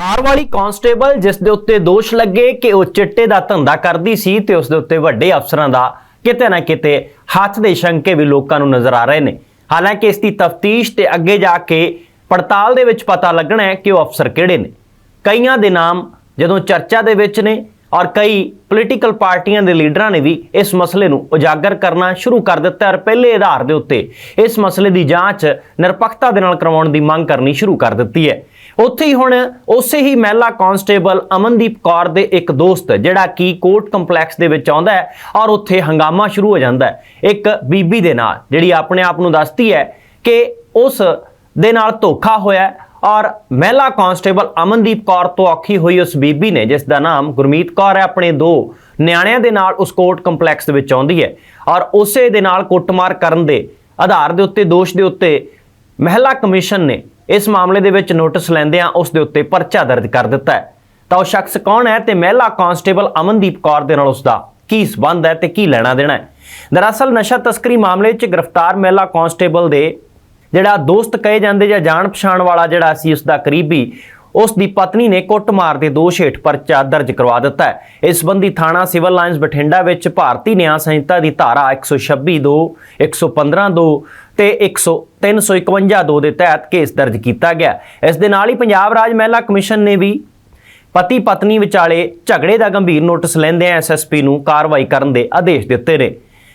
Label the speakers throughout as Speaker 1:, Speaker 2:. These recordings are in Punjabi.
Speaker 1: ਹਾਰ ਵਾਲੀ ਕਾਂਸਟੇਬਲ ਜਿਸ ਦੇ ਉੱਤੇ ਦੋਸ਼ ਲੱਗੇ ਕਿ ਉਹ ਚਿੱਟੇ ਦਾ ਧੰਦਾ ਕਰਦੀ ਸੀ ਤੇ ਉਸ ਦੇ ਉੱਤੇ ਵੱਡੇ ਅਫਸਰਾਂ ਦਾ ਕਿਤੇ ਨਾ ਕਿਤੇ ਹੱਥ ਦੇ ਸ਼ੰਕੇ ਵੀ ਲੋਕਾਂ ਨੂੰ ਨਜ਼ਰ ਆ ਰਹੇ ਨੇ। ਹਾਲਾਂਕਿ ਇਸ ਦੀ ਤਫਤੀਸ਼ ਤੇ ਅੱਗੇ ਜਾ ਕੇ ਪੜਤਾਲ ਦੇ ਵਿੱਚ ਪਤਾ ਲੱਗਣਾ ਹੈ ਕਿ ਉਹ ਅਫਸਰ ਕਿਹੜੇ ਨੇ। ਕਈਆਂ ਦੇ ਨਾਮ ਜਦੋਂ ਚਰਚਾ ਦੇ ਵਿੱਚ ਨੇ ਔਰ ਕਈ ਪੋਲੀਟੀਕਲ ਪਾਰਟੀਆਂ ਦੇ ਲੀਡਰਾਂ ਨੇ ਵੀ ਇਸ ਮਸਲੇ ਨੂੰ ਉਜਾਗਰ ਕਰਨਾ ਸ਼ੁਰੂ ਕਰ ਦਿੱਤਾ ਔਰ ਪਹਿਲੇ ਆਧਾਰ ਦੇ ਉੱਤੇ ਇਸ ਮਸਲੇ ਦੀ ਜਾਂਚ ਨਿਰਪੱਖਤਾ ਦੇ ਨਾਲ ਕਰਵਾਉਣ ਦੀ ਮੰਗ ਕਰਨੀ ਸ਼ੁਰੂ ਕਰ ਦਿੱਤੀ ਹੈ। ਉੱਥੇ ਹੀ ਹੁਣ ਉਸੇ ਹੀ ਮਹਿਲਾ ਕਾਂਸਟੇਬਲ ਅਮਨਦੀਪ ਕੌਰ ਦੇ ਇੱਕ ਦੋਸਤ, ਜਿਹੜਾ ਕਿ ਕੋਰਟ ਕੰਪਲੈਕਸ ਦੇ ਵਿੱਚ ਆਉਂਦਾ ਹੈ ਔਰ ਉੱਥੇ ਹੰਗਾਮਾ ਸ਼ੁਰੂ ਹੋ ਜਾਂਦਾ ਹੈ। ਇੱਕ ਬੀਬੀ ਦੇ ਨਾਲ, ਜਿਹੜੀ ਆਪਣੇ ਆਪ ਨੂੰ ਦੱਸਦੀ ਹੈ ਕਿ ਉਸ ਦੇ ਨਾਲ ਧੋਖਾ ਹੋਇਆ ਔਰ ਮਹਿਲਾ ਕਾਂਸਟੇਬਲ ਅਮਨਦੀਪ ਕੌਰ ਤੋਂ ਔਖੀ ਹੋਈ ਉਸ ਬੀਬੀ ਨੇ, ਜਿਸ ਦਾ ਨਾਮ ਗੁਰਮੀਤ ਕੌਰ ਹੈ, ਆਪਣੇ ਦੋ ਨਿਆਣਿਆਂ ਦੇ ਨਾਲ ਉਸ ਕੋਰਟ ਕੰਪਲੈਕਸ ਦੇ ਵਿੱਚ ਆਉਂਦੀ ਹੈ ਔਰ ਉਸੇ ਦੇ ਨਾਲ ਕੁੱਟਮਾਰ ਕਰਨ ਦੇ ਆਧਾਰ ਦੇ ਉੱਤੇ, ਦੋਸ਼ ਦੇ ਉੱਤੇ ਮਹਿਲਾ ਕਮਿਸ਼ਨ ਨੇ ਇਸ ਮਾਮਲੇ ਦੇ ਵਿੱਚ ਨੋਟਿਸ ਲੈਂਦਿਆਂ ਉਸ ਦੇ ਉੱਤੇ ਪਰਚਾ ਦਰਜ ਕਰ ਦਿੱਤਾ ਹੈ। ਤਾਂ ਉਹ ਸ਼ਖਸ ਕੌਣ ਹੈ ਤੇ ਮਹਿਲਾ ਕਾਂਸਟੇਬਲ ਅਮਨਦੀਪ ਕੌਰ ਦੇ ਨਾਲ ਉਸ ਦਾ ਕੀ ਸਬੰਧ ਹੈ ਤੇ ਕੀ ਲੈਣਾ ਦੇਣਾ ਹੈ? ਦਰਅਸਲ ਨਸ਼ਾ ਤਸਕਰੀ ਮਾਮਲੇ 'ਚ ਗ੍ਰਿਫਤਾਰ ਮਹਿਲਾ ਕਾਂਸਟੇਬਲ ਦੇ ਜਿਹੜਾ ਦੋਸਤ ਕਹੇ ਜਾਂਦੇ ਜਾਂ ਜਾਣ ਪਛਾਣ ਵਾਲਾ ਜਿਹੜਾ ਸੀ, ਉਸ ਦਾ ਕਰੀਬੀ ਉਸ ਦੀ ਪਤਨੀ ਨੇ ਕੁੱਟਮਾਰ ਦੇ ਦੋਸ਼ ਹੇਠ ਪਰਚਾ ਦਰਜ ਕਰਵਾ ਦਿੱਤਾ ਹੈ। ਇਸ ਸੰਬੰਧੀ ਥਾਣਾ ਸਿਵਲ ਲਾਈਨਸ ਬਠਿੰਡਾ ਵਿੱਚ ਭਾਰਤੀ ਨਿਆਂ ਸੰਹਿਤਾ ਦੀ ਧਾਰਾ 126 2 115 2 ਤੇ 100 351 2 ਦੇ ਤਹਿਤ ਕੇਸ ਦਰਜ ਕੀਤਾ ਗਿਆ। ਇਸ ਦੇ ਨਾਲ ਹੀ ਪੰਜਾਬ ਰਾਜ ਮਹਿਲਾ ਕਮਿਸ਼ਨ ਨੇ ਵੀ ਪਤੀ ਪਤਨੀ ਵਿਚਾਲੇ ਝਗੜੇ ਦਾ ਗੰਭੀਰ ਨੋਟਿਸ ਲੈਂਦੇ ਐਸਐਸਪੀ ਨੂੰ ਕਾਰਵਾਈ ਕਰਨ ਦੇ ਆਦੇਸ਼ ਦਿੱਤੇ ਨੇ।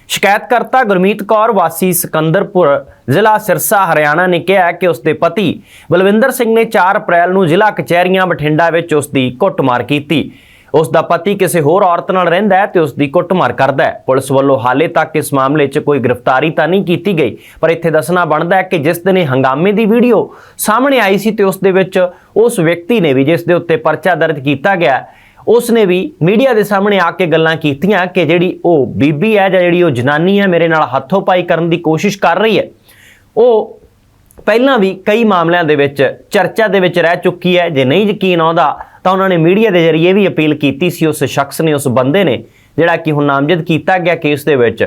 Speaker 1: ਸ਼ਿਕਾਇਤਕਰਤਾ ਗੁਰਮੀਤ ਕੌਰ, ਵਾਸੀ ਸਿਕੰਦਰਪੁਰ, ਜ਼ਿਲ੍ਹਾ ਸਿਰਸਾ, ਹਰਿਆਣਾ ਨੇ ਕਿਹਾ ਕਿ ਉਸ ਦੇ ਪਤੀ ਬਲਵਿੰਦਰ ਸਿੰਘ ਨੇ 4 ਅਪ੍ਰੈਲ ਨੂੰ ਜ਼ਿਲ੍ਹਾ ਕਚਹਿਰੀਆਂ ਬਠਿੰਡਾ ਵਿੱਚ ਉਸ ਦੀ ਕੁੱਟਮਾਰ ਕੀਤੀ। ਉਸ ਦਾ ਪਤੀ ਕਿਸੇ ਹੋਰ ਔਰਤ ਨਾਲ ਰਹਿੰਦਾ ਹੈ ਤੇ ਉਸ ਦੀ ਕੁੱਟਮਾਰ ਕਰਦਾ ਹੈ। ਪੁਲਿਸ ਵੱਲੋਂ ਹਾਲੇ ਤੱਕ ਇਸ ਮਾਮਲੇ 'ਚ ਕੋਈ ਗ੍ਰਿਫਤਾਰੀ ਤਾਂ ਨਹੀਂ ਕੀਤੀ ਗਈ, ਪਰ ਇੱਥੇ ਦੱਸਣਾ ਬਣਦਾ ਹੈ ਕਿ ਜਿਸ ਦਿਨ ਇਹ ਹੰਗਾਮੇ ਦੀ ਵੀਡੀਓ ਸਾਹਮਣੇ ਆਈ ਸੀ ਤੇ ਉਸ ਦੇ ਵਿੱਚ ਉਸ ਵਿਅਕਤੀ ਨੇ ਵੀ, ਜਿਸ ਦੇ ਉੱਤੇ ਪਰਚਾ ਦਰਜ ਕੀਤਾ ਗਿਆ ਉਸ ਨੇ ਵੀ ਮੀਡੀਆ ਦੇ ਸਾਹਮਣੇ ਆ ਕੇ ਗੱਲਾਂ ਕੀਤੀਆਂ ਕਿ ਜਿਹੜੀ ਉਹ ਬੀਬੀ ਹੈ ਜਾਂ ਜਿਹੜੀ ਉਹ ਜਨਾਨੀ ਹੈ ਮੇਰੇ ਨਾਲ ਹੱਥੋਂ ਪਾਈ ਕਰਨ ਦੀ ਕੋਸ਼ਿਸ਼ ਕਰ ਰਹੀ ਹੈ। ਉਹ ਪਹਿਲਾਂ ਵੀ ਕਈ ਮਾਮਲਿਆਂ ਦੇ ਵਿੱਚ, ਚਰਚਾ ਦੇ ਵਿੱਚ ਰਹਿ ਚੁੱਕੀ ਹੈ। ਜੇ ਨਹੀਂ ਯਕੀਨ ਆਉਂਦਾ ਤਾਂ ਉਹਨਾਂ ਨੇ ਮੀਡੀਆ ਦੇ ਜ਼ਰੀਏ ਵੀ ਅਪੀਲ ਕੀਤੀ ਸੀ ਉਸ ਸ਼ਖਸ ਨੇ, ਉਸ ਬੰਦੇ ਨੇ, ਜਿਹੜਾ ਕਿ ਹੁਣ ਨਾਮਜ਼ਦ ਕੀਤਾ ਗਿਆ ਕੇਸ ਦੇ ਵਿੱਚ,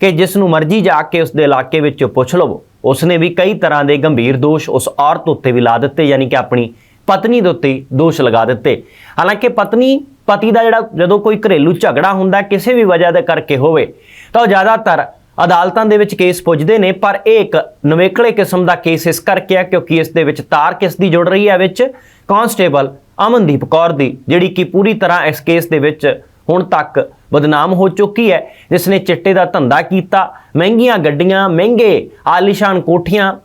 Speaker 1: ਕਿ ਜਿਸ ਨੂੰ ਮਰਜ਼ੀ ਜਾ ਕੇ ਉਸ ਦੇ ਇਲਾਕੇ ਵਿੱਚ ਪੁੱਛ ਲਵੋ। ਉਸ ਨੇ ਵੀ ਕਈ ਤਰ੍ਹਾਂ ਦੇ ਗੰਭੀਰ ਦੋਸ਼ ਉਸ ਔਰਤ ਉੱਤੇ ਵੀ ਲਾ ਦਿੱਤੇ, ਯਾਨੀ ਕਿ ਆਪਣੀ ਪਤਨੀ ਦੇ ਉੱਤੇ ਦੋਸ਼ ਲਗਾ ਦਿੱਤੇ। ਹਾਲਾਂਕਿ ਪਤਨੀ, ਪਤੀ ਦਾ ਜਿਹੜਾ ਜਦੋਂ ਕੋਈ ਘਰੇਲੂ ਝਗੜਾ ਹੁੰਦਾ, ਕਿਸੇ ਵੀ ਵਜ੍ਹਾ ਦੇ ਕਰਕੇ ਹੋਵੇ, ਤਾਂ ਉਹ ਜ਼ਿਆਦਾਤਰ ਅਦਾਲਤਾਂ ਦੇ ਵਿੱਚ ਕੇਸ ਪੁੱਜਦੇ ਨੇ, ਪਰ ਇਹ ਇੱਕ ਨਵੇਕਲੇ ਕਿਸਮ ਦਾ ਕੇਸ ਇਸ ਕਰਕੇ ਹੈ ਕਿਉਂਕਿ ਇਸ ਦੇ ਵਿੱਚ ਤਾਰ ਕਿਸ ਦੀ ਜੁੜ ਰਹੀ ਹੈ, ਵਿੱਚ ਕਾਂਸਟੇਬਲ ਅਮਨਦੀਪ ਕੌਰ ਦੀ, ਜਿਹੜੀ ਕਿ ਪੂਰੀ ਤਰ੍ਹਾਂ ਇਸ ਕੇਸ ਦੇ ਵਿੱਚ ਹੁਣ ਤੱਕ ਬਦਨਾਮ ਹੋ ਚੁੱਕੀ ਹੈ, ਜਿਸ ਨੇ ਚਿੱਟੇ ਦਾ ਧੰਦਾ ਕੀਤਾ, ਮਹਿੰਗੀਆਂ ਗੱਡੀਆਂ, ਮਹਿੰਗੇ ਆਲੀਸ਼ਾਨ ਕੋਠੀਆਂ,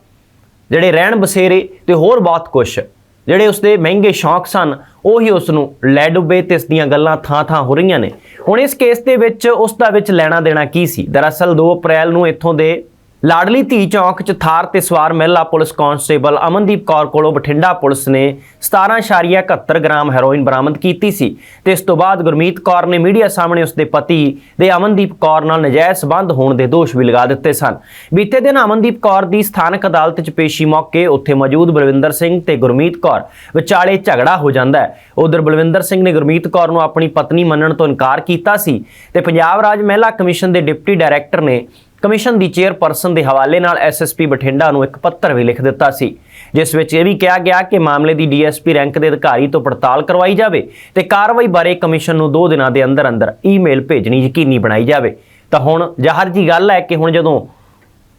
Speaker 1: ਜਿਹੜੇ ਰਹਿਣ ਬਸੇਰੇ ਤੇ ਹੋਰ ਬਹੁਤ ਕੁਝ ਜਿਹੜੇ ਉਸਦੇ ਮਹਿੰਗੇ ਸ਼ੌਕ ਸਨ, ਉਹੀ ਉਸ ਨੂੰ ਲੈ ਡੁੱਬੇ ਤੇ ਇਸ ਦੀਆਂ ਗੱਲਾਂ ਥਾਂ-ਥਾਂ ਹੋ ਰਹੀਆਂ ਨੇ। ਹੁਣ ਇਸ ਕੇਸ ਦੇ ਵਿੱਚ ਉਸ ਦਾ ਵਿੱਚ ਲੈਣਾ ਦੇਣਾ ਕੀ ਸੀ? ਦਰਅਸਲ 2 ਅਪ੍ਰੈਲ ਨੂੰ ਇੱਥੋਂ ਦੇ ਲਾਡਲੀ ਧੀ ਚੌਕ 'ਚ ਥਾਰ ਤੇ ਸਵਾਰ ਮਹਿਲਾ ਪੁਲਿਸ ਕਾਂਸਟੇਬਲ ਅਮਨਦੀਪ ਕੌਰ ਕੋਲੋਂ ਬਠਿੰਡਾ ਪੁਲਿਸ ਨੇ 17.71 ਗ੍ਰਾਮ ਹੈਰੋਇਨ ਬਰਾਮਦ ਕੀਤੀ ਸੀ ਤੇ ਇਸ ਤੋਂ ਬਾਅਦ ਗੁਰਮੀਤ ਕੌਰ ਨੇ ਮੀਡੀਆ ਸਾਹਮਣੇ ਉਸਦੇ ਪਤੀ ਦੇ ਅਮਨਦੀਪ ਕੌਰ ਨਾਲ ਨਜਾਇਜ਼ ਸਬੰਧ ਹੋਣ ਦੇ ਦੋਸ਼ ਵੀ ਲਗਾ ਦਿੱਤੇ ਸਨ। ਬੀਤੇ ਦਿਨ ਅਮਨਦੀਪ ਕੌਰ ਦੀ ਸਥਾਨਕ ਅਦਾਲਤ 'ਚ ਪੇਸ਼ੀ ਮੌਕੇ ਉੱਥੇ ਮੌਜੂਦ ਬਲਵਿੰਦਰ ਸਿੰਘ ਤੇ ਗੁਰਮੀਤ ਕੌਰ ਵਿਚਾਲੇ ਝਗੜਾ ਹੋ ਜਾਂਦਾ ਹੈ। ਉਧਰ ਬਲਵਿੰਦਰ ਸਿੰਘ ਨੇ ਗੁਰਮੀਤ ਕੌਰ ਨੂੰ ਆਪਣੀ ਪਤਨੀ ਮੰਨਣ ਤੋਂ ਇਨਕਾਰ ਕੀਤਾ ਸੀ ਤੇ ਪੰਜਾਬ ਰਾਜ ਮਹਿਲਾ ਕਮਿਸ਼ਨ ਦੇ ਡਿਪਟੀ ਡਾਇਰੈਕਟਰ ਨੇ ਕਮਿਸ਼ਨ ਦੀ ਚੇਅਰਪਰਸਨ ਦੇ ਹਵਾਲੇ ਨਾਲ ਐਸਐਸਪੀ ਬਠਿੰਡਾ ਨੂੰ ਇੱਕ ਪੱਤਰ ਵੀ ਲਿਖ ਦਿੱਤਾ ਸੀ, ਜਿਸ ਵਿੱਚ ਇਹ ਵੀ ਕਿਹਾ ਗਿਆ ਕਿ ਮਾਮਲੇ ਦੀ ਡੀਐਸਪੀ ਰੈਂਕ ਦੇ ਅਧਿਕਾਰੀ ਤੋਂ ਪੜਤਾਲ ਕਰਵਾਈ ਜਾਵੇ ਤੇ ਕਾਰਵਾਈ ਬਾਰੇ ਕਮਿਸ਼ਨ ਨੂੰ 2 ਦਿਨਾਂ ਦੇ ਅੰਦਰ ਅੰਦਰ ਈਮੇਲ ਭੇਜਣੀ ਯਕੀਨੀ ਬਣਾਈ ਜਾਵੇ। ਤਾਂ ਹੁਣ ਜ਼ਾਹਰ ਜੀ ਗੱਲ ਹੈ ਕਿ ਹੁਣ ਜਦੋਂ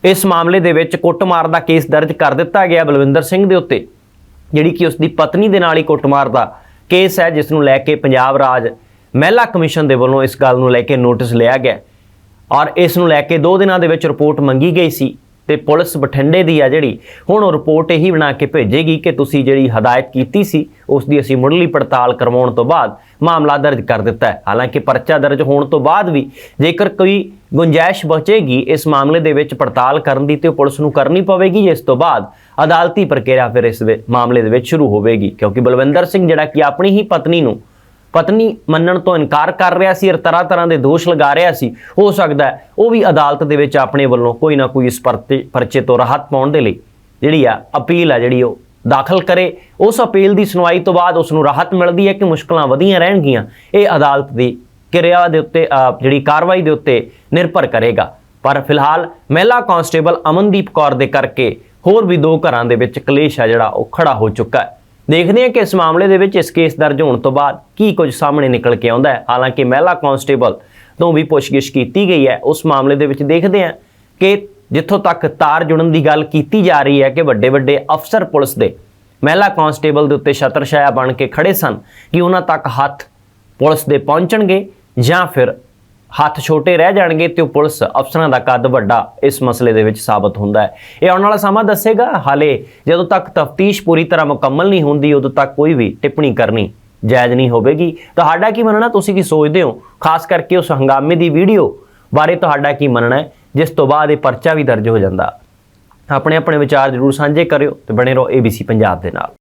Speaker 1: ਇਸ ਮਾਮਲੇ ਦੇ ਵਿੱਚ ਕੁੱਟਮਾਰ ਦਾ ਕੇਸ ਦਰਜ ਕਰ ਦਿੱਤਾ ਗਿਆ ਬਲਵਿੰਦਰ ਸਿੰਘ ਦੇ ਉੱਤੇ, ਜਿਹੜੀ ਕਿ ਉਸ ਦੀ ਪਤਨੀ ਦੇ ਨਾਲ ਹੀ ਕੁੱਟਮਾਰ ਦਾ ਕੇਸ ਹੈ, ਜਿਸ ਨੂੰ ਲੈ ਕੇ ਪੰਜਾਬ ਰਾਜ ਮਹਿਲਾ ਕਮਿਸ਼ਨ ਦੇ ਵੱਲੋਂ ਇਸ ਗੱਲ ਨੂੰ ਲੈ ਕੇ ਨੋਟਿਸ ਲਿਆ ਗਿਆ। ਔਰ ਇਸ ਨੂੰ ਲੈ ਕੇ 2 ਦਿਨਾਂ ਦੇ ਵਿੱਚ ਰਿਪੋਰਟ ਮੰਗੀ ਗਈ ਸੀ ਤੇ ਪੁਲਿਸ ਬਠਿੰਡੇ ਦੀ ਆ ਜਿਹੜੀ, ਹੁਣ ਉਹ ਰਿਪੋਰਟ ਇਹੀ ਬਣਾ ਕੇ ਭੇਜੇਗੀ ਕਿ ਤੁਸੀਂ ਜਿਹੜੀ ਹਦਾਇਤ ਕੀਤੀ ਸੀ, ਉਸ ਦੀ ਅਸੀਂ ਮੁੱਢਲੀ ਪੜਤਾਲ ਕਰਵਾਉਣ ਤੋਂ ਬਾਅਦ ਮਾਮਲਾ ਦਰਜ ਕਰ ਦਿੱਤਾ ਹੈ। ਹਾਲਾਂਕਿ ਪਰਚਾ ਦਰਜ ਹੋਣ ਤੋਂ ਬਾਅਦ ਵੀ ਜੇਕਰ ਕੋਈ ਗੁੰਜਾਇਸ਼ ਬਚੇਗੀ ਇਸ ਮਾਮਲੇ ਦੇ ਵਿੱਚ ਪੜਤਾਲ ਕਰਨ ਦੀ ਤੇ ਉਹ ਪੁਲਿਸ ਨੂੰ ਕਰਨੀ ਪਵੇਗੀ ਇਸ ਤੋਂ ਬਾਅਦ ਅਦਾਲਤੀ ਪ੍ਰਕਿਰਿਆ ਫਿਰ ਇਸ ਵਿੱਚ- ਮਾਮਲੇ ਦੇ ਵਿੱਚ ਸ਼ੁਰੂ ਹੋਵੇਗੀ। ਕਿਉਂਕਿ ਬਲਵਿੰਦਰ ਸਿੰਘ ਜਿਹੜਾ ਕਿ ਆਪਣੀ ਹੀ ਪਤਨੀ ਨੂੰ ਪਤਨੀ ਮੰਨਣ ਤੋਂ ਇਨਕਾਰ ਕਰ ਰਿਹਾ ਸੀ ਔਰ ਤਰ੍ਹਾਂ ਤਰ੍ਹਾਂ ਦੇ ਦੋਸ਼ ਲਗਾ ਰਿਹਾ ਸੀ, ਹੋ ਸਕਦਾ ਹੈ ਉਹ ਵੀ ਅਦਾਲਤ ਦੇ ਵਿੱਚ ਆਪਣੇ ਵੱਲੋਂ ਕੋਈ ਨਾ ਕੋਈ ਇਸ ਪਰਤੇ, ਪਰਚੇ ਤੋਂ ਰਾਹਤ ਪਾਉਣ ਦੇ ਲਈ। ਜਿਹੜੀ ਆ ਅਪੀਲ ਆ, ਜਿਹੜੀ ਉਹ ਦਾਖਲ ਕਰੇ, ਉਸ ਅਪੀਲ ਦੀ ਸੁਣਵਾਈ ਤੋਂ ਬਾਅਦ ਉਸ ਨੂੰ ਰਾਹਤ ਮਿਲਦੀ ਹੈ ਕਿ ਮੁਸ਼ਕਲਾਂ ਵਧੀਆਂ ਰਹਿਣਗੀਆਂ, ਇਹ ਅਦਾਲਤ ਦੀ ਕਿਰਿਆ ਦੇ ਉੱਤੇ ਜਿਹੜੀ ਕਾਰਵਾਈ ਦੇ ਉੱਤੇ ਨਿਰਭਰ ਕਰੇਗਾ। ਪਰ ਫਿਲਹਾਲ ਮਹਿਲਾ ਕਾਂਸਟੇਬਲ ਅਮਨਦੀਪ ਕੌਰ ਦੇ ਕਰਕੇ ਹੋਰ ਵੀ ਦੋ ਘਰਾਂ ਦੇ ਵਿੱਚ ਕਲੇਸ਼ ਆ, ਜਿਹੜਾ ਉਹ ਖੜਾ ਹੋ ਚੁੱਕਾ ਹੈ। ਦੇਖਦੇ ਹਾਂ ਕਿ ਇਸ ਮਾਮਲੇ ਦੇ ਵਿੱਚ ਇਸ ਕੇਸ ਦਰਜ ਹੋਣ ਤੋਂ ਬਾਅਦ ਕੀ ਕੁਝ ਸਾਹਮਣੇ ਨਿਕਲ ਕੇ ਆਉਂਦਾ ਹੈ। ਹਾਲਾਂਕਿ ਮਹਿਲਾ ਕਾਂਸਟੇਬਲ ਤੋਂ ਵੀ ਪੁੱਛਗਿੱਛ ਕੀਤੀ ਗਈ ਹੈ। ਉਸ ਮਾਮਲੇ ਦੇ ਵਿੱਚ ਦੇਖਦੇ ਹਾਂ ਕਿ ਜਿੱਥੋਂ ਤੱਕ ਤਾਰ ਜੁੜਨ ਦੀ ਗੱਲ ਕੀਤੀ ਜਾ ਰਹੀ ਹੈ ਕਿ ਵੱਡੇ ਵੱਡੇ ਅਫਸਰ ਪੁਲਿਸ ਦੇ ਮਹਿਲਾ ਕਾਂਸਟੇਬਲ ਦੇ ਉੱਤੇ ਛਤਰਛਾਇਆ ਬਣ ਕੇ ਖੜੇ ਸਨ ਕਿ ਉਹਨਾਂ ਤੱਕ ਹੱਥ ਪੁਲਿਸ ਦੇ ਪਹੁੰਚਣਗੇ ਜਾਂ ਫਿਰ ਹੱਥ ਛੋਟੇ ਰਹਿ ਜਾਣਗੇ ਤੇ ਉਹ ਪੁਲਿਸ ਅਫਸਰਾਂ ਦਾ ਕੱਦ ਵੱਡਾ ਇਸ ਮਸਲੇ ਦੇ ਵਿੱਚ ਸਾਬਤ ਹੁੰਦਾ ਹੈ। ਇਹ ਆਉਣ ਵਾਲਾ ਸਮਾਂ ਦੱਸੇਗਾ। ਹਾਲੇ ਜਦੋਂ ਤੱਕ ਤਫਤੀਸ਼ ਪੂਰੀ ਤਰ੍ਹਾਂ ਮੁਕੰਮਲ ਨਹੀਂ ਹੁੰਦੀ, ਉਦੋਂ ਤੱਕ ਕੋਈ ਵੀ ਟਿੱਪਣੀ ਕਰਨੀ ਜਾਇਜ਼ ਨਹੀਂ ਹੋਵੇਗੀ। ਤੁਹਾਡਾ ਕੀ ਮੰਨਣਾ? ਤੁਸੀਂ ਕੀ ਸੋਚਦੇ ਹੋ? ਖਾਸ ਕਰਕੇ ਉਸ ਹੰਗਾਮੇ ਦੀ ਵੀਡੀਓ ਬਾਰੇ ਤੁਹਾਡਾ ਕੀ ਮੰਨਣਾ ਹੈ, ਜਿਸ ਤੋਂ ਬਾਅਦ ਇਹ ਪਰਚਾ ਵੀ ਦਰਜ ਹੋ ਜਾਂਦਾ। ਆਪਣੇ ਆਪਣੇ ਵਿਚਾਰ ਜ਼ਰੂਰ ਸਾਂਝੇ ਕਰਿਓ ਤੇ ਬਣੇ ਰਹੋ ABC ਪੰਜਾਬ ਦੇ ਨਾਲ।